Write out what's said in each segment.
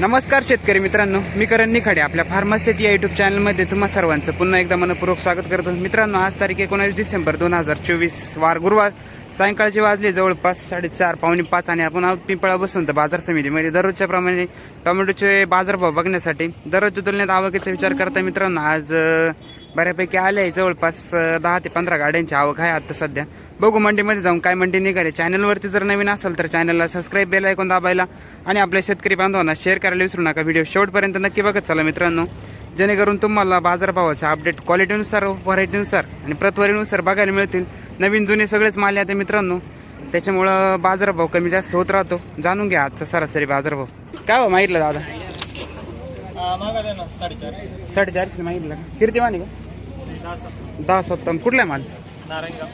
नमस्कार शेतकरी मित्रांनो मी करण निखाडे आपल्या फार्मासिटी या युट्यूब चॅनलमध्ये तुम्हा सर्वांचं पुन्हा एकदा मनपूर्वक स्वागत करतो. मित्रांनो आज तारीख एकोणावीस डिसेंबर दोन हजार चोवीस वार गुरुवार. सायंकाळचे वाजले जवळपास साडेचार पावणे पाच आणि आपण आज पिंपळा बसून तर बाजार समितीमध्ये. दररोजच्या प्रमाणे टोमॅटोचे बाजारभाव बघण्यासाठी दररोजच्या तुलनेत आवकेचा विचार करता मित्रांनो आज बऱ्यापैकी आले आहे जवळपास दहा ते पंधरा गाड्यांची आवक आहे आता सध्या. बघू मंडीमध्ये जाऊन काय मंडी निघाले. चॅनलवरती जर नवीन असेल तर चॅनलला सबस्क्राईब बेल ऐकून दाबायला आणि आपल्या शेतकरी बांधवांना शेअर करायला विसरू नका. व्हिडिओ शेवटपर्यंत नक्की बघत चला मित्रांनो. जेणेकरून तुम्हाला बाजारभावाचे अपडेट क्वालिटीनुसार व्हरायटीनुसार आणि प्रतवारीनुसार बघायला मिळतील. नवीन जुने सगळेच माल आहेत मित्रांनो. त्याच्यामुळं बाजारभाव कमी जास्त होत राहतो. जाणून घ्या आजचा सरासरी बाजारभाव. काय हो मागितलं दादा? साडेचारशे. मागितलं का? कीर्तिमानी का? दहा सात दहा सत्तर कुठला आहे माल नारायणगाव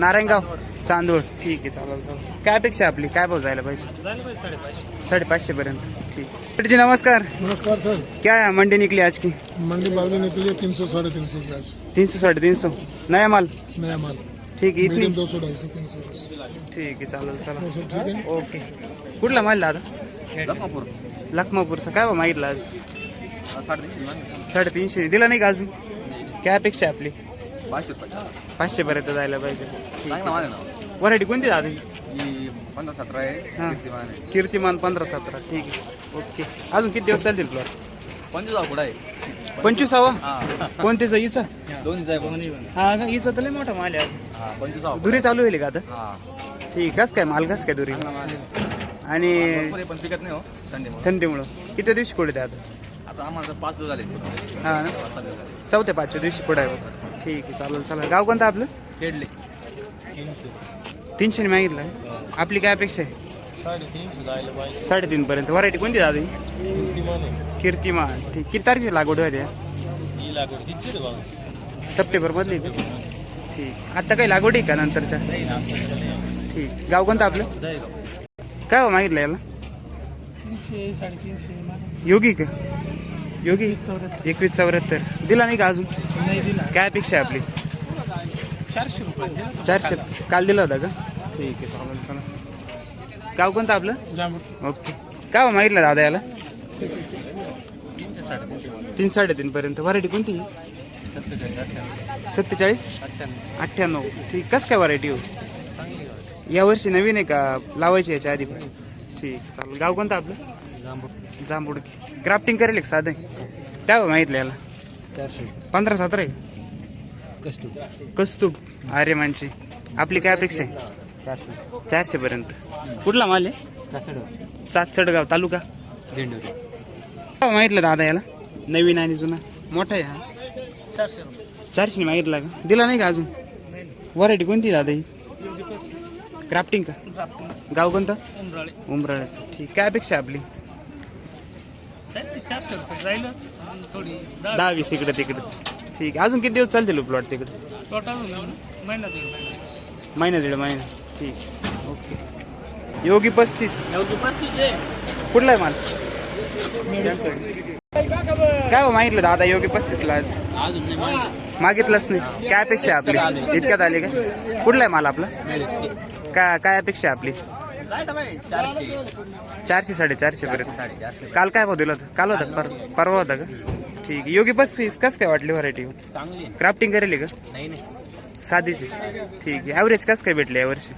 नारायणगाव चांदूळ ठीक आहे चालेल चालेल. काय अपेक्षा आपली? काय भाव जायला पाहिजे? साडेपाचशे. पर्यंत. ठीक जी नमस्कार. नमस्कार सर. क्या मंडी निकली आज की? मंडी बावली निकली तीन सौ साढ़े तीन सौ की आज. तीन सौ साढ़े तीन सौ नया माल? नया माल. ठीक आहे इथली? दो सौ ढाई सौ तीन सौ ठीक आहे चालेल चला. ठीक है ओके. कुठला माल दादा लखमापूर. लखमापूरचा. काय भाव मागितला आज? साडेतीनशे दिला नाही का अजून? काय अपेक्षा आहे आपली? पाचशे रुपये. पाचशे पर्यंत जायला पाहिजे. आहे. व्हरायटी कोणती दादा? ही? ही पंधरा सतरा आहे हा. कीर्तिमान आहे. कीर्तिमान पंधरा सतरा. ठीक आहे. ओके. अजून किती दिवस चालतील प्लॉट पंचवीस पुढं आहे. पंचवीसावा? कोणतेचा? इचा हा का? इचा तर लय मोठा माल आहे. दुरी चालू होईल का आता? हा. ठीक कस काय? माल कस काय दुरी? आणि भरपूर आहे, पण पिकत नाही हो थंडीमुळे. थंडीमुळं. किती दिवशी कुठे आता? आता आम्हाला पाच दिवस झाले. हा ना? चौथ्या पाचव्या दिवशी कुठे आहे बघा. ठीक आहे चालेल चला गाव कोणतं आपलं? खेळले तीनशे मागितलं. आपली काय अपेक्षा आहे? साडेतीन पर्यंत व्हरायटी कोणती दादा? कीर्तिमान ठीक. किती तारखेची लागवड ही बाबा सप्टेंबर मधली? ठीक. आता काही लागवड आहे का नंतरच्या? ठीक. गाव कोणतं आपलं? काय हो मागितलं याला? योगी का? योगी? एकवीस चौऱ्याहत्तर. दिला नाही का अजून? नाही दिला. काय अपेक्षा आहे आपली? चारशे रुपये. चारशे. काल दिला होता का? ठीक आहे चालेल चला. गाव कोणतं आपलं? ओके. काय मागितलं दादा याला? तीन साडेतीन पर्यंत. व्हरायटी कोणती? सत्तेचाळीस? अठ्ठ्याण्णव. ठीक. कस काय व्हरायटी हो? गाव यावर्षी नवीन आहे का? लावायची याच्या आधी पण? ठीक. चालेल. गाव कोणतं आपलं? जांभूड ग्राफ्टिंग करेल एक साधं. काय मागितलं याला. चारशे. पंधरा सतरा आहे? कष्ट कस्तूप आर्यमानची आपली काय अपेक्षा आहे? चारशे. चारशे पर्यंत कुठला माल आहे? चारशे चाचडगाव तालुका? झेंडूर काय मागितलं दादा याला? नवीन आणि जुना. मोठा आहे हा? चारशे रुपये. चारशे मागितला का? दिला नाही का अजून? व्हरायटी कोणती दादा ही? क्राफ्टिंग का? गाव कोणतं? उमराळे. उमराळ्याचं. ठीक. काय अपेक्षा आहे आपली? चारशे रुपये जाईलच थोडी दहा वीस. इकडे तिकडे. ठीक. आहे अजून किती दिवस चालतील प्लॉट तिकडे? टोटल महिना दीड महिना. महिना दीड महिना. ठीक ओके. योगी पस्तीस. कुठला आहे माल? काय हो मागितलं दादा योगी पस्तीसला आज? मागितलंच नाही. काय अपेक्षा आहे आपली? इतक्यात आली का? कुठला आहे माल आपला? काय काय अपेक्षा आहे आपली? चारशे. चारशे साडेचारशे पर्यंत. काल काय भाव दिला होता? काल होता? पर परवा होता का? ठीक आहे. योगी पस्तीस कस काय वाटली व्हरायटी चांगली क्राफ्टिंग करेल का? नाही नाही. साधीची. ठीक आहे. ॲव्हरेज कस काय भेटले यावर्षी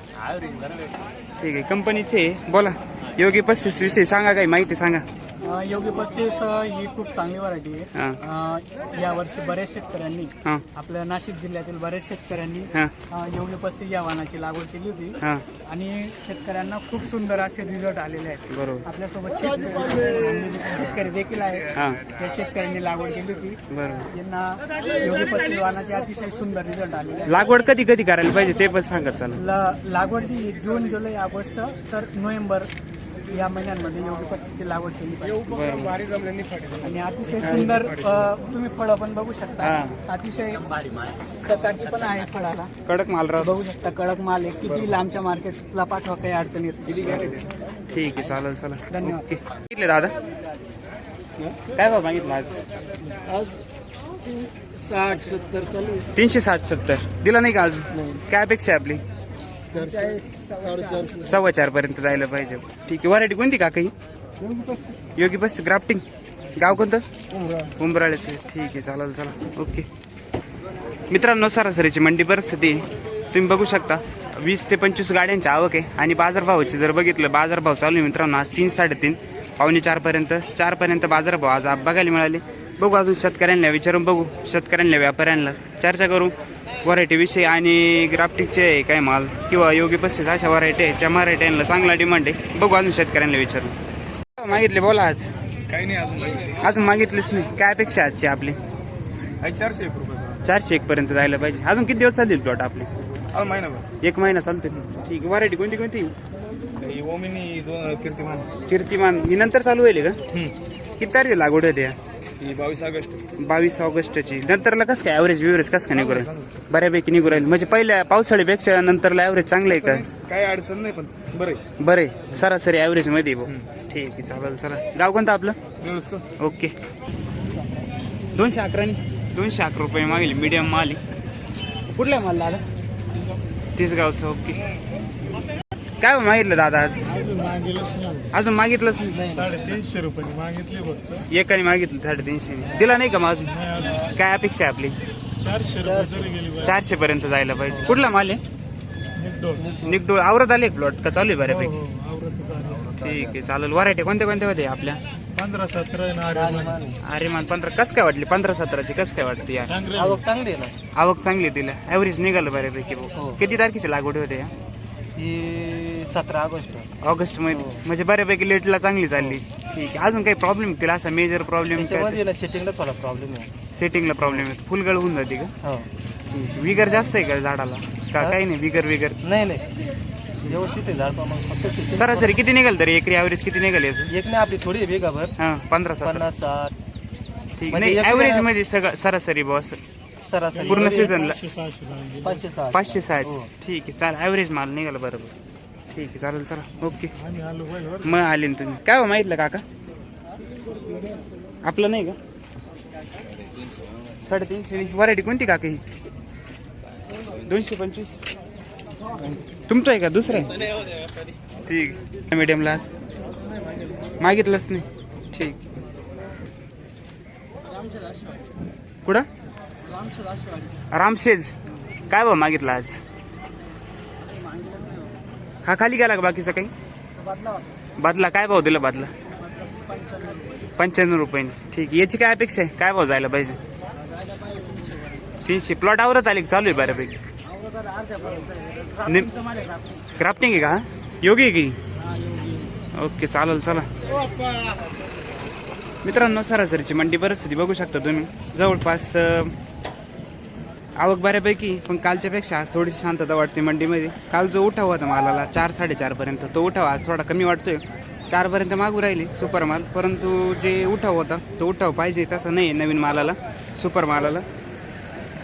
ठीक आहे. कंपनीचे बोला. योगी पस्तीस विषयी सांगा काही माहिती सांगा. योगी पस्तीस ही खूप चांगली व्हरायटी आहे. हां. अ, यावर्षी बऱ्याच शेतकऱ्यांनी आपल्या नाशिक जिल्ह्यातील बऱ्याच शेतकऱ्यांनी योगी पस्तीस या वाहनाची लागवड केली होती. आणि शेतकऱ्यांना खूप सुंदर असे रिझल्ट आलेले आहेत. आपल्यासोबत शेतकरी देखील आहेत. त्या शेतकऱ्यांनी लागवड केली होती. यांना योगी पस्तीस वाहनाचे अतिशय सुंदर रिझल्ट आलेले लागवड कधी कधी करायला पाहिजे ते पण सांगा चला. ल- लागवड जी जून जुलै ऑगस्ट तर नोव्हेंबर या महिन्यांमध्ये योगी पस्तीसची लागवड केली पाहिजे. आणि अतिशय सुंदर अ, तुम्ही फळं पण बघू शकता. हा. अतिशय प्रकारची पण आहे फळाला. कडक माल राहतो. बघू शकता कडक माल आहे. किती लांबच्या मार्केटला पाठवा काही अडचण येत नाही. ठीक आहे चालेल चला धन्यवाद. ओके. दादा? काय भाव मागितलं आज? आज साठ सत्तर चालू. तीनशे साठ सत्तर. दिला नाही का अजून? काय अपेक्षा आहे आपली? सव्वा चार पर्यंत जायला पाहिजे. ठीक आहे. व्हरायटी कोणती का काही योगी बस ग्राफ्टिंग गाव कोणतं? उंबराळ्याचं. ठीक आहे. चालेल चला. ओके मित्रांनो सरासरीची मंडी परिस्थिती तुम्ही बघू शकता. वीस ते पंचवीस गाड्यांची आवक आहे. आणि बाजारभावाची जर बघितलं बाजारभाव चालू आहे मित्रांनो. आज तीन साडेतीन पावणे चारपर्यंत चारपर्यंत बाजारभाव आज बघायला मिळाले. बघू अजून शेतकऱ्यांना विचारून बघू. शेतकऱ्यांना व्यापाऱ्यांना चर्चा करू. व्हरायटी विषयी आणि ग्राफ्टिकचे काय माल किंवा योगी पस्तीस अशा व्हरायटी आहे ज्या व्हरायट्यांना चांगला डिमांड आहे. बघू अजून शेतकऱ्यांना विचारू मागितले बोला आज. काही नाही अजून अजून मागितलेच नाही. काय अपेक्षा आहे आजची आपली? चारशे एक रुपये चारशे एक पर्यंत जायला पाहिजे. अजून किती दिवस चालतील प्लॉट आपले? महिनाभर एक महिना चालते ठीक व्हरायटी कोणती कोणती? ओमिनी दोन कीर्तिमान. कीर्तिमान. ही नंतर चालू होईल का? किती तारखेला लागवड होते ही बावीस ऑगस्ट. बावीस ऑगस्टची. नंतरला कसं काय ॲव्हरेज बिव्हरेज कसं काय निघू राहील? बऱ्यापैकी निघू राहील. म्हणजे पहिल्या पावसाळीपेक्षा नंतरला ॲव्हरेज चांगलं आहे का? काही अडचण नाही पण बरं. बरं सरासरी ॲव्हरेजमध्ये भाऊ. ठीक आहे चालेल चला. गाव कोणतं आपलं? ओके. दोनशे अकरानी. दोनशे अकरा रुपये मागेल मीडियम माल आहे. कुठला माल दादा? तीस गावचं ओके. काय मागितलं दादा आज? अजून मागेलच नाही. अजून मागितलंच नाही? साडेतीनशे रुपये मागितले फक्त. एकाने मागितलं साडेतीनशे दिला नाही का मग अजून? नाही अजून काय अपेक्षा आहे आपली? चारशे रुपये गेली चारशे पर्यंत जायला पाहिजे. कुठला माल आहे? निकडोळ निकडोळ आवरत आले प्लॉट का चालू आहे हो बऱ्यापैकी हो झाली ठीक आहे चालेल. व्हरायटी कोणत्या कोणत्या होते आपल्या? पंधरा सतरा आहे ना. अरे मान पंधरा. कस काय वाटली? पंधरा सतराची कस काय वाटते या? डांगरे चांगली आहे ना? आवक चांगली आहे तिला. ॲव्हरेज निघालं बऱ्यापैकी. भाऊ किती तारखेची लागवड होते या? ही सतरा ऑगस्ट. ऑगस्टमध्ये म्हणजे बऱ्यापैकी लेटला चांगली चालली. ठीक आहे. अजून काही प्रॉब्लेम तिला? असा मेजर प्रॉब्लेम त्याच्यामध्ये ना सेटिंगला थोडा प्रॉब्लेम आहे. सेटिंगला प्रॉब्लेम आहे. फुल गळ होऊन जाते का? हो. विगर जास्त आहे का झाडाला? का काही नाही? विगर विगर. नाही नाही. व्यवस्थित आहे झाड मग फक्त setting- सरासरी किती निघाल तरी? एकरी ॲव्हरेज किती निघाल याचं? एक नाही आपली थोडी आहे बेगाभर हा पंधरा सतरा. पन्नास साठ. ठीक म्हणजे नाही ॲव्हरेजमध्ये सगळं सरासरी बॉस सरासरी. पूर्ण सीझनला पाचशे सहाशे. पाचशे सहाशे. हो. ठीक आहे. चालेल. ॲव्हरेज माल निघाला बरोबर. ठीक आहे चालेल चला. ओके. मग आले ना तुम्ही. काय हो माहितलं काका? आपलं नाही का? साडेतीनशे व्हरायटी कोणती काका ही? दोनशे पंचवीस. तुमचं आहे का? दुसरं आहे? ठीक मीडियमला मागितलंच नाही. ठीक. कुठं? रामशेज. काय बा मागितलं आज? हा खाली गेला का बाकीचा काही? बदला काय भाव दिला बदला? पंच्याण्णव. रुपये. ठीक आहे. याची काय अपेक्षा आहे? काय भाव जायला पाहिजे? तीनशे. प्लॉट आवरत आले? चालू आहे बऱ्यापैकी. क्राफ्टिंग आहे. का हा? योगी आहे की? ओके चालेल चला. मित्रांनो सरासरीची मंडी परिस्थिती बघू शकता तुम्ही. जवळपास आवक बऱ्यापैकी पण कालच्यापेक्षा आज थोडीशी शांतता वाटते मंडीमध्ये. काल जो उठाव होता मालाला चार साडेचारपर्यंत तो उठाव आज थोडा कमी वाटतोय. चारपर्यंत मागू राहिली सुपर माल परंतु जे उठाव होता तो उठाव पाहिजे तसा नाही आहे नवीन मालाला सुपर मालाला.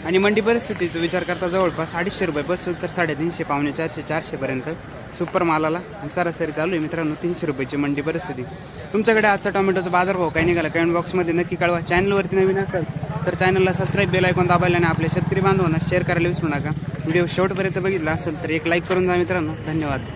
आणि मंडी परिस्थितीचा विचार करता जवळपास अडीचशे रुपयापासून तर साडेतीनशे पावणे चारशे चारशेपर्यंत सुपर मालाला आणि सरासरी चालू आहे मित्रांनो तीनशे रुपयाची मंडी परिस्थिती. तुमच्याकडे आजचा टोमॅटोचा बाजारभाव काय निघाला? कमेंट बॉक्समध्ये नक्की कळवा. चॅनलवरती नवीन असेल तर चॅनलला सबस्क्राईब बेल ऐकून दाबायला आणि आपल्या शेतकरी बांधवांना शेअर करायला विसरू नका. व्हिडिओ शेवटपर्यंत बघितला असेल तर एक लाईक करून जा मित्रांनो. धन्यवाद.